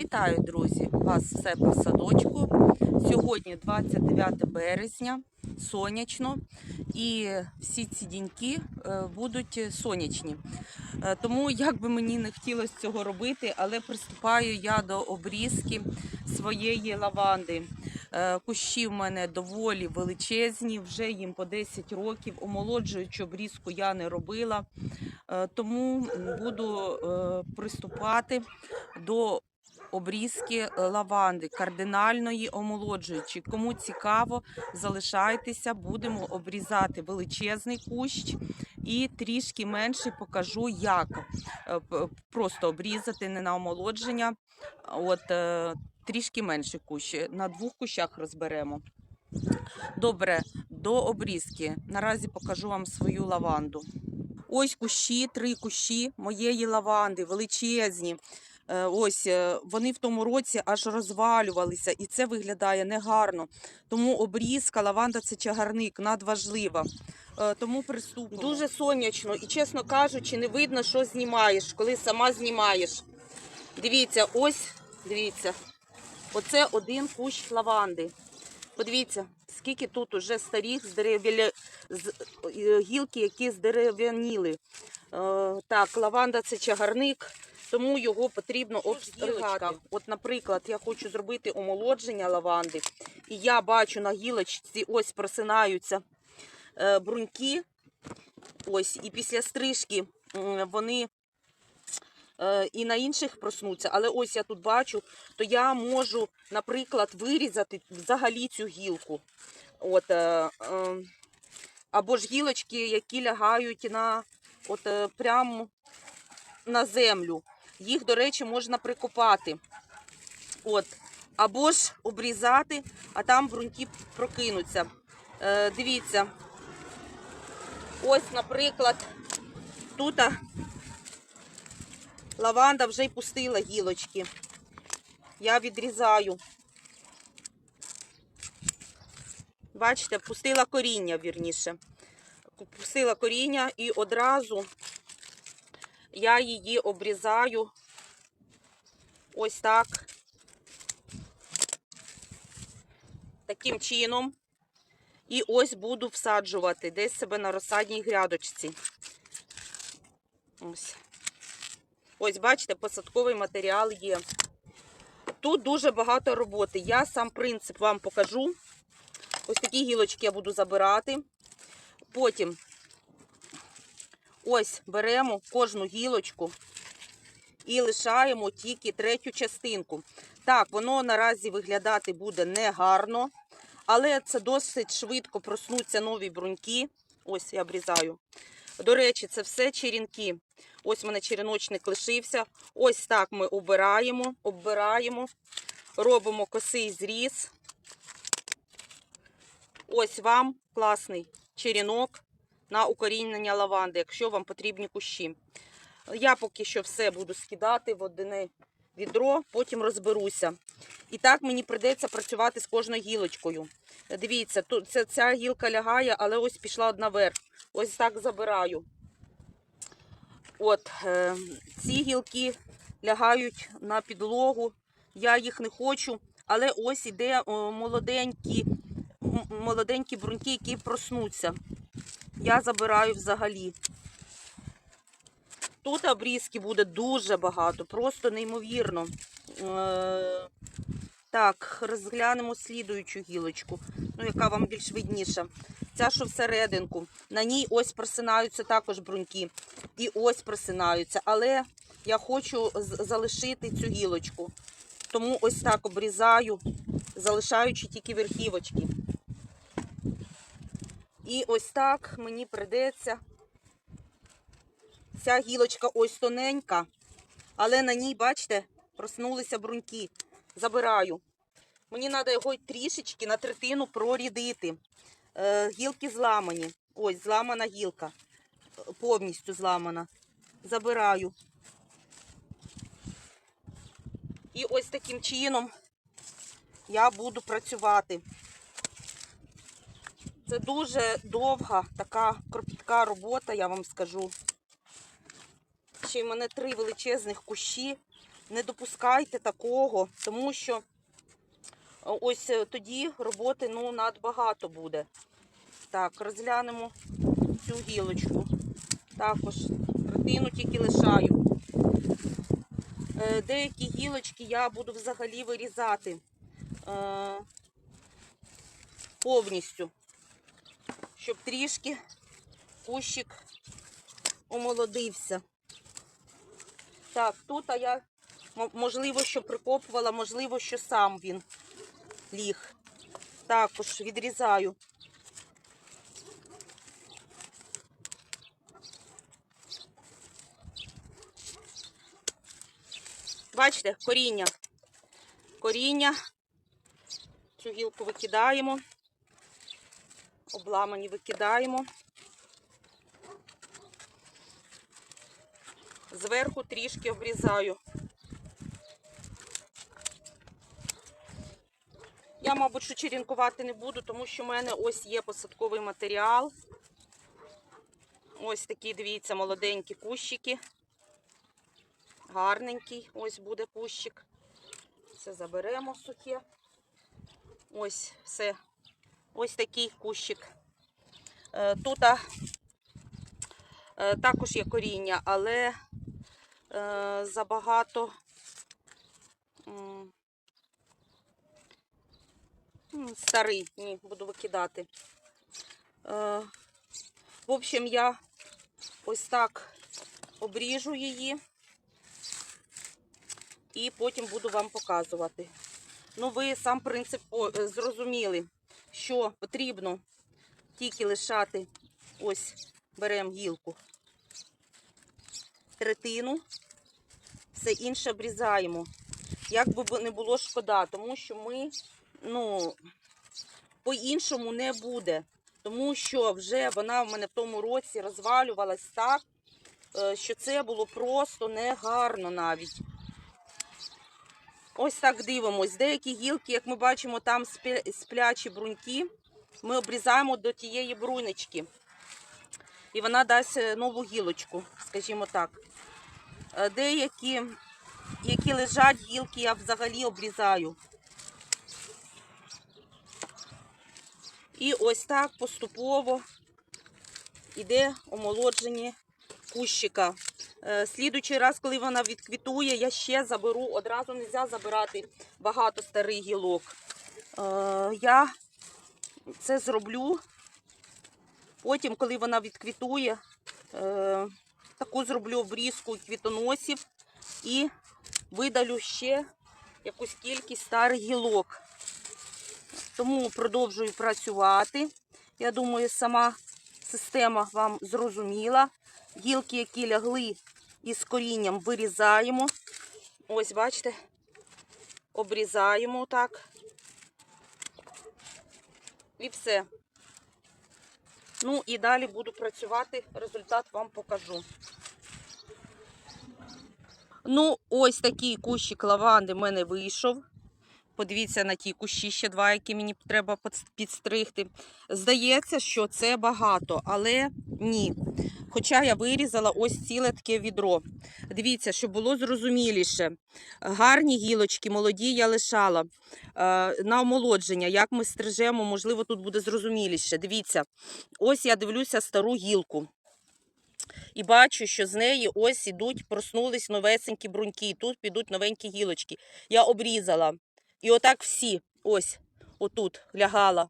Вітаю, друзі! Вас в себе в садочку. Сьогодні 29 березня, сонячно, і всі ці діньки е, будуть сонячні. Е, Тому, як би мені не хотілося цього робити, але приступаю я до обрізки своєї лаванди. Е, Кущі в мене доволі величезні, вже їм по 10 років. Омолоджуючу обрізку я не робила, тому буду приступати до обрізки е, лаванди, кардинальної омолоджуючі. Кому цікаво, залишайтеся, будемо обрізати величезний кущ і трішки менше покажу, як Е, просто обрізати не на омолодження. От е, трішки менше кущ. На двох кущах розберемо. Добре, до обрізки. Наразі покажу вам свою лаванду. Ось кущі, три кущі моєї лаванди, величезні. Е, Ось е, вони в тому році аж розвалювалися, і це виглядає негарно. Тому обрізка, лаванда це чагарник, надважлива. Е, Тому приступно. Дуже сонячно і, чесно кажучи, не видно, що знімаєш, коли сама знімаєш. Дивіться, ось, дивіться, оце один кущ лаванди. Подивіться, скільки тут уже старих здерев'я... е, гілки, які здерев'яніли. Е, так, лаванда це чагарник, тому його потрібно обстригати. От, наприклад, я хочу зробити омолодження лаванди, і я бачу на гілочці ось просинаються е, бруньки. Ось, і після стрижки вони і на інших проснуться. Але ось я тут бачу, то я можу, наприклад, вирізати взагалі цю гілку. От, е, е, або ж гілочки, які лягають на от, е, прямо на землю. Їх, до речі, можна прикопати. От. Або ж обрізати, а там бруньки прокинуться. Е, дивіться. Ось, наприклад, тут лаванда вже й пустила гілочки. Я відрізаю. Бачите, пустила коріння, вірніше. Пустила коріння і одразу я її обрізаю ось так. Таким чином. І ось буду всаджувати десь себе на розсадній грядочці. Ось. Ось, бачите, посадковий матеріал є. Тут дуже багато роботи. Я сам принцип вам покажу. Ось такі гілочки я буду забирати. Потім ось беремо кожну гілочку і лишаємо тільки третю частинку. Так, воно наразі виглядати буде негарно, але це досить швидко проснуться нові бруньки. Ось я обрізаю. До речі, це все черенки. Ось в мене череночник лишився. Ось так ми обираємо, оббираємо, робимо косий зріз. Ось вам класний черенок на укорінення лаванди, якщо вам потрібні кущі. Я поки що все буду скидати в одне відро, потім розберуся. І так мені прийдеться працювати з кожною гілочкою. Дивіться, тут ця гілка лягає, але ось пішла одна вверх. Ось так забираю. От, е, ці гілки лягають на підлогу. Я їх не хочу, але ось іде молоденькі, молоденькі бруньки, які проснуться. Я забираю взагалі. Тут обрізки буде дуже багато, просто неймовірно. Так, розглянемо слідуючу гілочку, ну, яка вам більш видніша. Ця, що всерединку. На ній ось просинаються також бруньки. І ось просинаються. Але я хочу залишити цю гілочку. Тому ось так обрізаю, залишаючи тільки верхівочки. І ось так мені прийдеться. Ця гілочка ось тоненька, але на ній, бачите, проснулися бруньки. Забираю. Мені треба його трішечки на третину прорідити. Е, гілки зламані. Ось, зламана гілка. Повністю зламана. Забираю. І ось таким чином я буду працювати. Це дуже довга, така кропітка робота, я вам скажу. Ще в мене три величезних кущі. Не допускайте такого, тому що е, ось е, тоді роботи ну, надбагато буде. Так, розглянемо цю гілочку. Також третину тільки лишаю. Е, Деякі гілочки я буду взагалі вирізати повністю, щоб трішки кущик омолодився. Так, тут я можливо, що прикопувала, можливо, що сам він ліг. Також відрізаю. Бачите, коріння. Коріння. Цю гілку викидаємо. Обламані викидаємо. Зверху трішки обрізаю. Я, мабуть, що черенкувати не буду, тому що в мене ось є посадковий матеріал. Ось такі, дивіться, молоденькі кущики. Гарненький, ось буде кущик. Це заберемо сухе. Ось все. Ось такий кущик. Е, Тут е, також є коріння, але е, забагато старий, ні, буду викидати. Е, в общем, я ось так обріжу її і потім буду вам показувати. Ну, ви сам принцип е, зрозуміли, що потрібно тільки лишати, ось беремо гілку, третину, все інше обрізаємо. Як би не було шкода, тому що ми, ну, по-іншому не буде. Тому що вже вона в мене в тому році розвалювалась так, е, що це було просто негарно навіть. Ось так дивимось. Деякі гілки, як ми бачимо, там сплячі бруньки. Ми обрізаємо до тієї брунечки. І вона дасть е, нову гілочку, скажімо так. Е, Деякі, які лежать гілки, я взагалі обрізаю. І ось так поступово йде омолодження кущика. Е, Слідуючий раз, коли вона відквітує, я ще заберу. Одразу не можна забирати багато старих гілок. Е, Я це зроблю. Потім, коли вона відквітує, е, таку зроблю обрізку квітоносів і видалю ще якусь кількість старих гілок. Тому продовжую працювати. Я думаю, сама система вам зрозуміла. Гілки, які лягли із корінням, вирізаємо. Ось, бачите, обрізаємо так. І все. Ну і далі буду працювати, результат вам покажу. Ну, ось такий кущик лаванди в мене вийшов. Подивіться на ті кущі ще два, які мені треба підстригти. Здається, що це багато, але ні. Хоча я вирізала ось ціле таке відро. Дивіться, щоб було зрозуміліше. Гарні гілочки, молоді я лишала е, на омолодження. Як ми стрижемо, можливо, тут буде зрозуміліше. Дивіться, ось я дивлюся стару гілку. І бачу, що з неї ось ідуть, проснулись новесенькі бруньки. Тут підуть новенькі гілочки. Я обрізала. І отак всі, ось, отут лягала.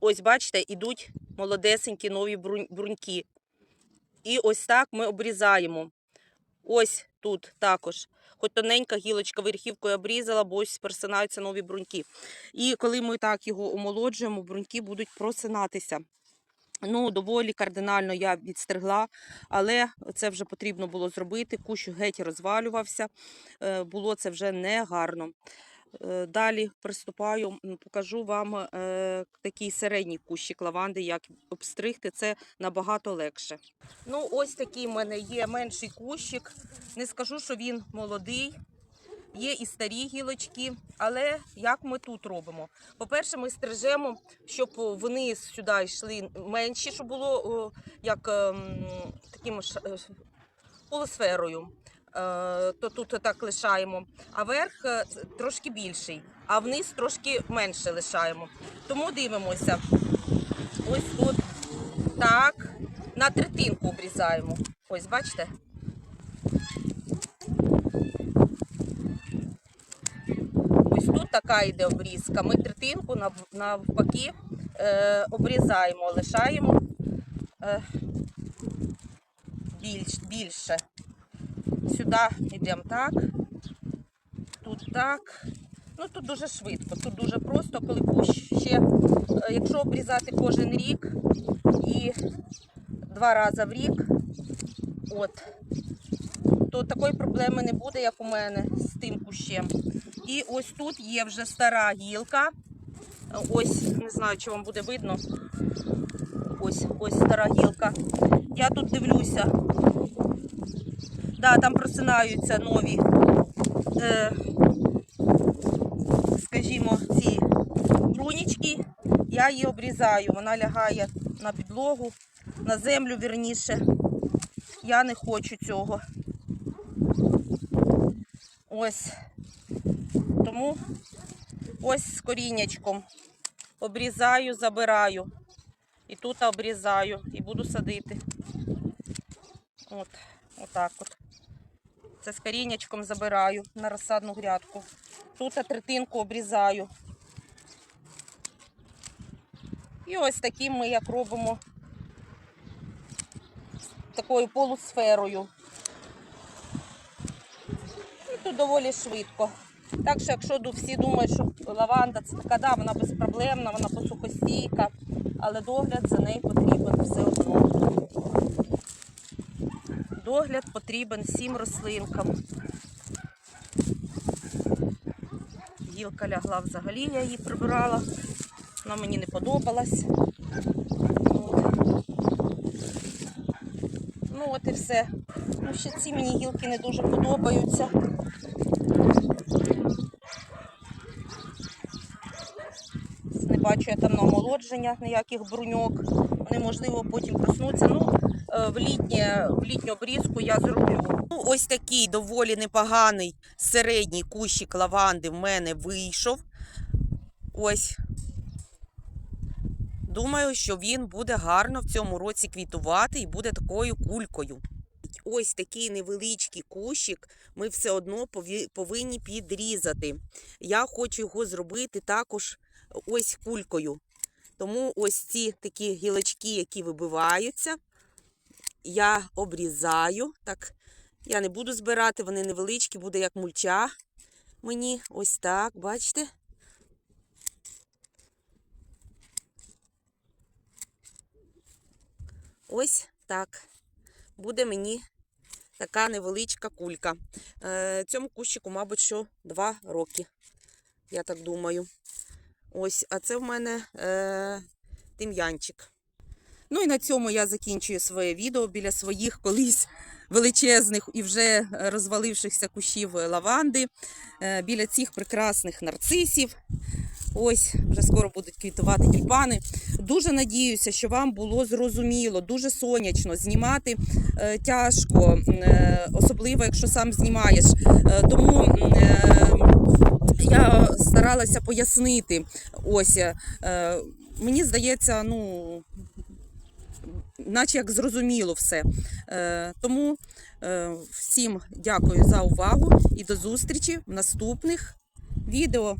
Ось, бачите, ідуть молодесенькі нові бруньки. І ось так ми обрізаємо. Ось тут також. Хоч тоненька гілочка верхівкою обрізала, бо ось просинаються нові бруньки. І коли ми так його омолоджуємо, бруньки будуть просинатися. Ну, доволі кардинально я відстригла, але це вже потрібно було зробити. Кущ геть розвалювався, е, було це вже негарно. Е, Далі приступаю, покажу вам е, такий середній кущик лаванди, як обстригти. Це набагато легше. Ну, ось такий в мене є менший кущик. Не скажу, що він молодий. Є і старі гілочки, але як ми тут робимо? По-перше, ми стрижемо, щоб вниз сюди йшли менші, щоб було як ем, таким е, полусферою. Е, то тут так лишаємо, а верх е, трошки більший, а вниз трошки менше лишаємо. Тому дивимося. Ось тут так, на третинку обрізаємо. Ось, бачите? Ось тут така йде обрізка. Ми третинку навпаки е, обрізаємо, лишаємо більш, більше. Сюди йдемо так, тут так. Ну тут дуже швидко, тут дуже просто, коли кущ ще, е, якщо обрізати кожен рік і два рази в рік, от, то такої проблеми не буде, як у мене з тим кущем. І ось тут є вже стара гілка. Ось, не знаю, чи вам буде видно. Ось, ось стара гілка. Я тут дивлюся. Да, там просинаються нові, е, скажімо, ці брунічки. Я її обрізаю. Вона лягає на підлогу, на землю вірніше. Я не хочу цього. Ось. Тому ось з коріннячком обрізаю, забираю. І тут обрізаю і буду садити. От, отак от. Це з коріннячком забираю на розсадну грядку. Тут третинку обрізаю. І ось таким ми як робимо такою полусферою. І тут доволі швидко. Так що, якщо всі думають, що лаванда це така, да, вона безпроблемна, вона посухостійка, але догляд за нею потрібен все одно. Догляд потрібен всім рослинкам. Гілка лягла взагалі, я її прибирала. Вона мені не подобалась. Ну от і все. Ну, ще ці мені гілки не дуже подобаються. Не бачу я там на омолодження ніяких бруньок. Вони, можливо, потім проснуться. Ну, в, літнє, в літню обрізку я зроблю. Ну, ось такий доволі непоганий середній кущик лаванди в мене вийшов. Ось. Думаю, що він буде гарно в цьому році квітувати і буде такою кулькою. Ось такий невеличкий кущик ми все одно повинні підрізати. Я хочу його зробити також ось кулькою. Тому ось ці такі гілочки, які вибиваються, я обрізаю. Так, я не буду збирати, вони невеличкі, буде як мульча. Мені ось так, бачите? Ось так. Буде мені така невеличка кулька. Е, цьому кущику, мабуть, що два роки. Я так думаю. Ось, а це в мене е, тим'янчик. Ну і на цьому я закінчую своє відео біля своїх колись величезних і вже розвалившихся кущів лаванди, е, біля цих прекрасних нарцисів. Ось, вже скоро будуть квітувати тюльпани. Дуже надіюся, що вам було зрозуміло, дуже сонячно знімати е, тяжко, е, особливо якщо сам знімаєш. Е, тому е, я старалася пояснити. Ось, е, мені здається, ну, наче як зрозуміло все. Е, тому е, всім дякую за увагу і до зустрічі в наступних відео.